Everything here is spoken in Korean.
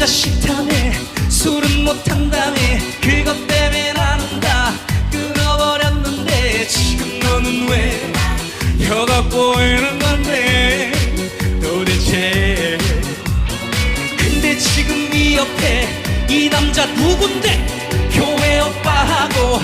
혼자 싫다네 술은 못한다며 그것 때문에 나는 다 끊어버렸는데 지금 너는 왜 혀가 보이는 건데 도대체? 근데 지금 이 옆에 이 남자 누군데? 교회 오빠하고